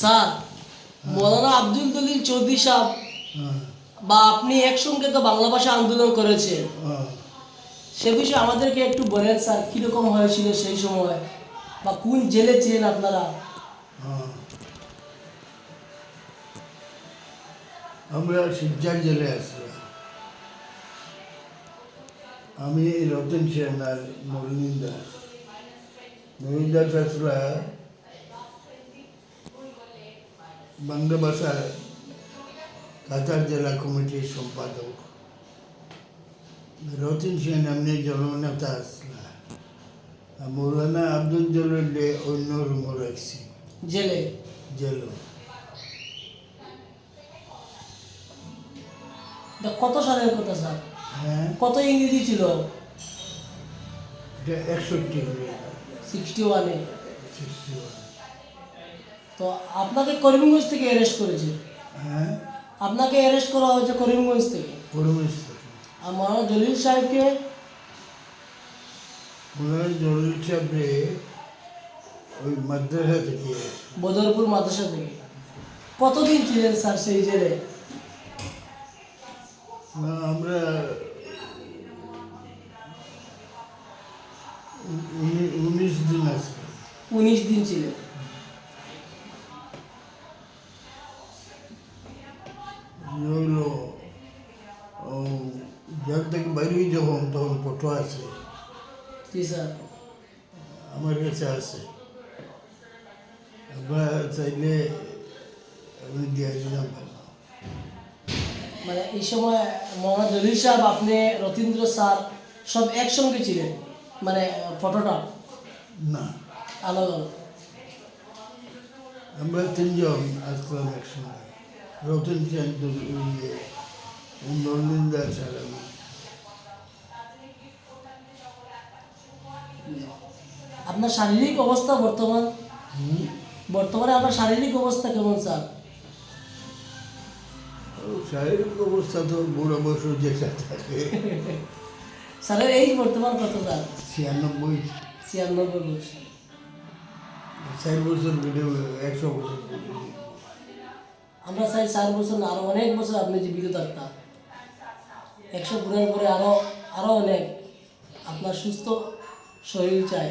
Sir, মৌলানা আব্দুল দলিল চৌধুরী সাহেব বা আপনি একসঙ্গে তো বাংলা ভাষা আন্দোলন করেছেন হ্যাঁ। সে বিষয়ে আমাদেরকে একটু বলেন স্যার, কীরকম হয়েছিল সেই সময় বা কোন জেলে ছিলেন আপনারা। আমরা শিবচার জেলে আসলাম আমি রতন সেন আর মলিন দাস মলিন দাস আসলা বাংলা ভাষা কাতার জেলা কমিটির সম্পাদক রতন সেন এমনি জননেতা আসলা মৌলানা আব্দুল জলিলে অন্য রুমও রাখছি জেলে জেল কত সালের কথা স্যার হ্যাঁ কত ইংরেজি ছিল একষট্টি সিক্সটি ওয়ানে তো আপনাকে করিমগঞ্জ থেকে অ্যারেস্ট করেছে। হ্যাঁ। আপনাকে অ্যারেস্ট করা হয়েছে করিমগঞ্জ থেকে। পরমেশ থেকে। আর মহারাজ জলিল সাহেবকে? ওনার জরুরি চাপে ওই মাদ্রাসা থেকে বদরপুর মাদ্রাসা থেকে। কতদিন ছিলেন স্যার সেই জেলে? না, আমরা উনিশ দিন আসলাম উনিশ দিন ছিলেন। হইল ও জেল থেকে বাইরে যখন তখন ফটো আছে জি স্যার আমার কাছে আছে আমরা চাইলে আমি দিয়ে দিলাম মানে এই সময় মোহাম্মদ জলিল সাহেব আপনি রতীন্দ্র স্যার সব একসঙ্গে ছিলেন মানে ফটোটা না আলাদা আমরা তিনজন আসলাম একসঙ্গে রতন নলিন্দা স্যার আমি আপনার শারীরিক অবস্থা বর্তমান? বর্তমানে আপনার শারীরিক অবস্থা কেমন স্যার? শারীরিক অবস্থা তো বুড়ো বয়স যেটা থাকে। স্যারের এই বর্তমান কত স্যার? ছিয়ানব্বই। ছিয়ানব্বই বয়স চার বছর একশো বছর আমরা চাই চার বছর না আরও অনেক বছর আপনি জীবিত থাকতাম একশো পুরের পরে আরও আরও অনেক আপনার সুস্থ শরীর চাই।